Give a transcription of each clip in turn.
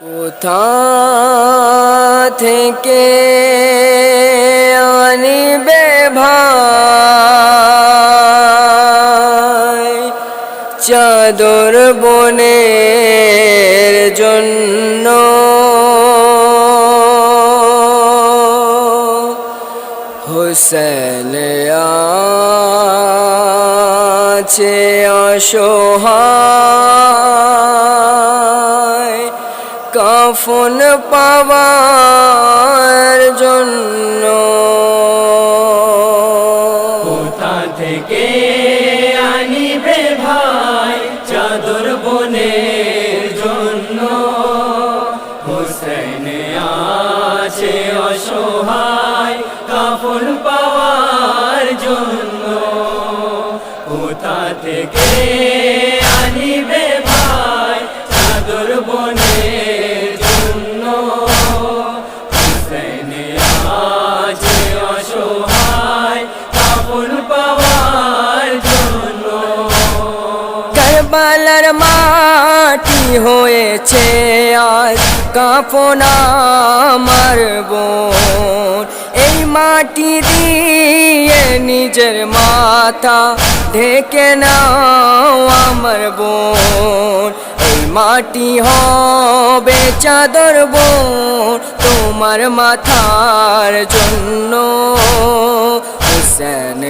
কোথা থেকে আনিবে ভাই? চাদর বনের জন্য হোসেন আছে অসহায়। পাওয়ার জন্য। কোথা থেকে আনিবে ভাই চাদর বনের জন্য? হোসেন আছে অসহায়, কাফন পাওয়ার জন্য। কোথা থেকে আনিবে কারবালার মাটি হয়েছে আজ কাফন আমার বোন। এই মাটি দিয়ে নিজের মাথা ঢেকে নাও আমার বোন। এই মাটি হবে চাদর বোন, তোমার মাথার জন্য। হুসেন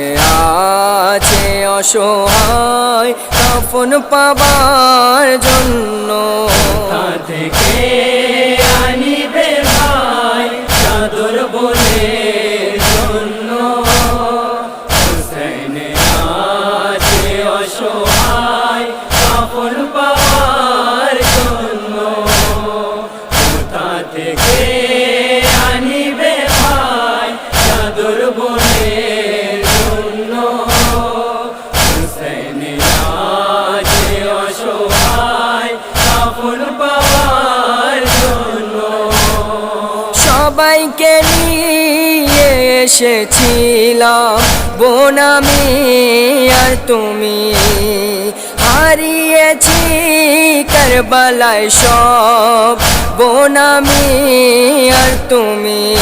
আছে অসহায় কাফন পাবার জন্য। থেকে সবাইকে নিয়ে এসেছিলাম। বোন আমি আর তুমি। হারিয়েছি কারবালায় সব। বোন আমি আর তুমি।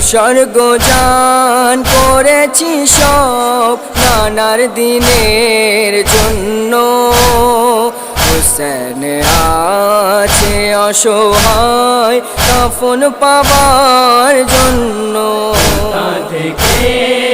উৎসর্গ যান করেছি সব নানার দিনের জন্য। হোসেন আছে অসহায় কাফন পাবার জন্য। থেকে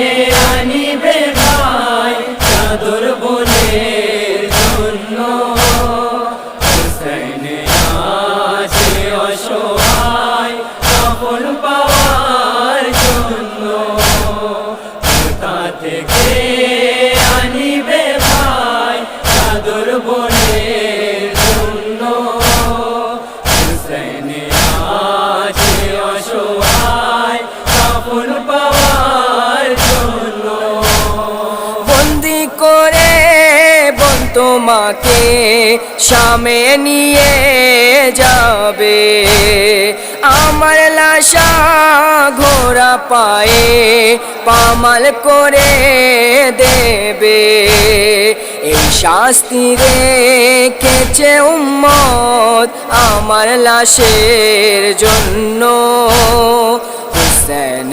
বন তোমাকে সামনে নিয়ে যাবে। আমার লাশা ঘোড়া পায়ে পামাল করে দেবে। এই শাস্তি রে রেখেছে উম্মত আমার লাশের জন্য। হুসেন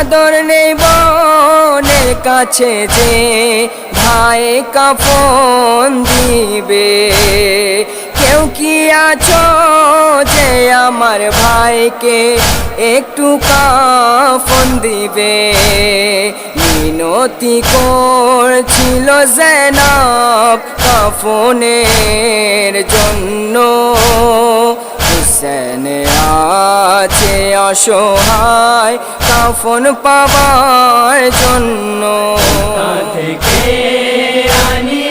চাদর নেই বনের কাছে যে ভাই কাফন দিবে। কেউ কি আছো যে আমার ভাইকে একটু কাফন দিবে? মিনতি করছিল জেনাব কাফনের জন্য। হুসেন আছে অসহায় কাফন পাবার জন্য। থেকে আনিবে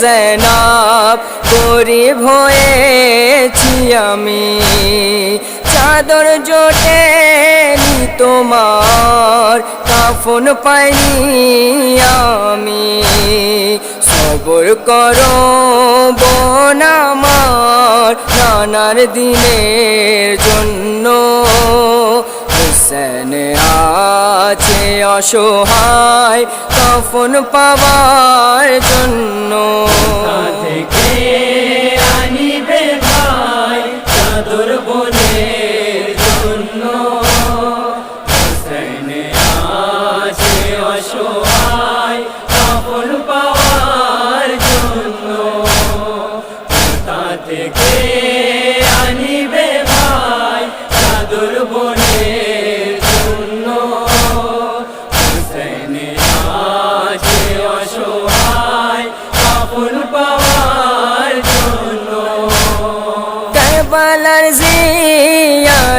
জেনাব, গরিব হয়েছি আমি। চাদর জোটে তোমার, কাফন পাইনি আমি। সবর করো বোন আমার, নানার দিনের জন্য। অসহায় তফন পাওয়ার জন্য। থেকে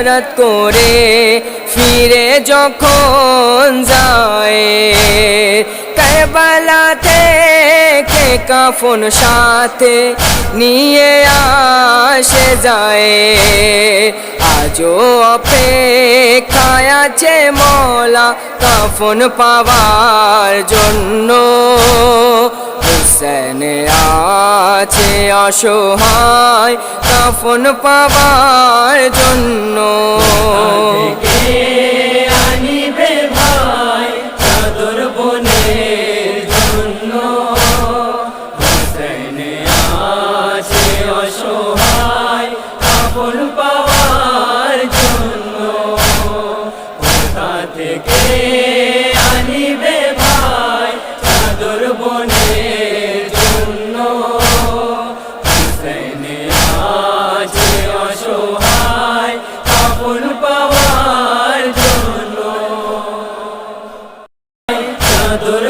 জিয়ারত করে ফিরে যখন যায়, কারবালা থেকে কাফন সাথে নিয়ে আসে যায়। আজও অপেক্ষায় আছে মলা কাফন পাওয়ার জন্য। হোসেন আছে অসহায় কাফন পাবার জন্য। আনিবে ভাই চাদর বনের জন্য হোসেন আছে অসহায় কাফন পাওয়ার জন্য আনিবে Madura